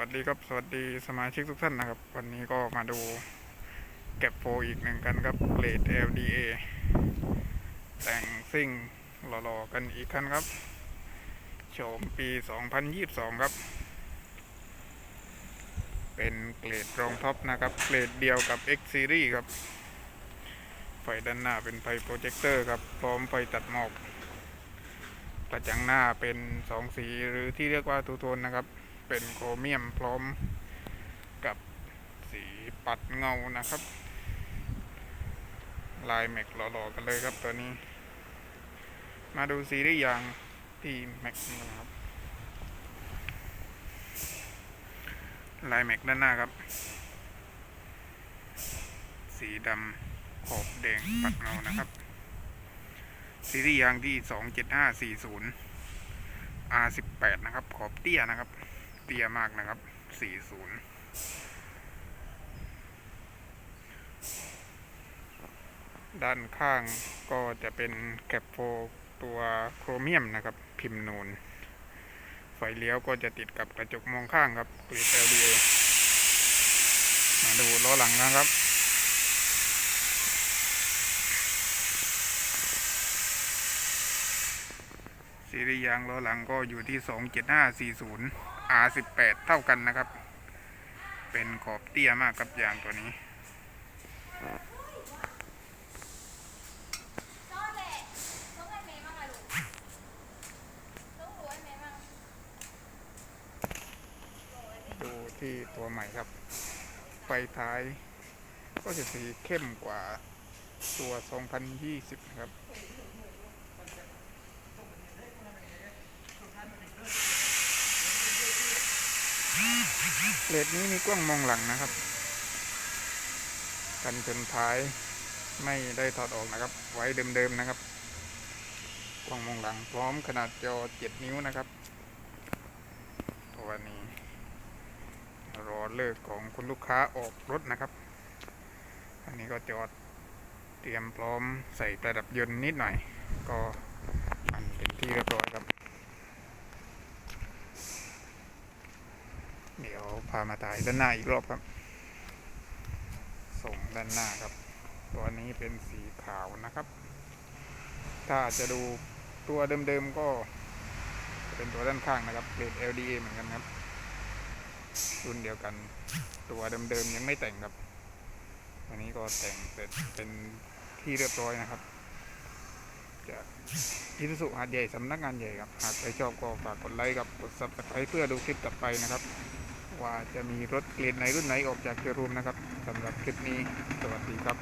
วัสดีครับสวัสดีสมาชิกทุกท่านนะครับ วันนี้ก็มาดูเก็บโฟอีกหนึ่งกันครับเลด LDA แต่งซิ่งหล่อๆกันอีกคันครับโฉมปี 2022 ครับ เป็นเกรดรองท็อปนะครับเกรดเดียวกับ X Series ครับ ไฟด้านหน้าเป็นไฟโปรเจคเตอร์ครับ พร้อมไฟตัดหมอกกระจังหน้าเป็นสองสีหรือที่เรียกว่าทูโทนนะครับ เป็นโครเมียมพร้อมกับสีปัดเงานะครับ ลายแม็กหล่อๆกันเลยครับตัวนี้ มาดูซีรีส์ยางที่แม็กนี่นะครับ ลายแม็กด้านหน้าครับ สีดำขอบแดงปัดเงานะครับ ซีรีส์ยางที่ 27540 R18 นะครับ ขอบเตี้ยนะครับ เตี้ยมากนะครับ 40ด้านข้างก็จะเป็นแคปโฟตัวโครเมียมนะครับ พิมพ์นูน ไฟเลี้ยวก็จะติดกับกระจกมองข้างครับกรีด LDA มาดูล้อหลังนะครับ ซีรีส์ยางล้อหลังก็อยู่ที่ 27540 R18 เท่ากันนะครับ เป็นขอบเตี้ยมากกับยางตัวนี้ดูที่ตัวใหม่ครับ ไฟท้ายก็จะสีเข้มกว่าตัว 2020 ครับ เลดนี้มีกล้องมองหลังนะครับ กันชนท้ายไม่ได้ถอดออกนะครับ ไว้เดิมๆนะครับ กล้องมองหลังพร้อมขนาดจอ 7 นิ้วนะครับ ตัวนี้ รอเลิกของคุณลูกค้าออกรถนะครับ อันนี้ก็จอดเตรียมพร้อมใส่ประดับยนต์นิดหน่อย ก็อันเป็นที่เรียบร้อยครับ เดี๋ยว พามาถ่ายด้านหน้าอีกรอบครับ ส่งด้านหน้าครับ ตัวนี้เป็นสีขาวนะครับ ถ้าจะดูตัวเดิมๆก็ เป็นตัวด้านข้างนะครับเกรด LDA เหมือนกันครับ รุ่นเดียวกัน ตัวเดิมๆยังไม่แต่งครับวันนี้ก็แต่งเสร็จเป็นที่เรียบร้อยนะครับจากอิสุหาดใหญ่สำนักงานใหญ่ครับ หากใครชอบก็ฝากกดไลค์กับกด subscribe เพื่อดูคลิปต่อไปนะครับ ว่าจะมีรถเกรดไหนรุ่นไหนออกจากเชอร์รูมนะครับสำหรับคลิปนี้สวัสดีครับ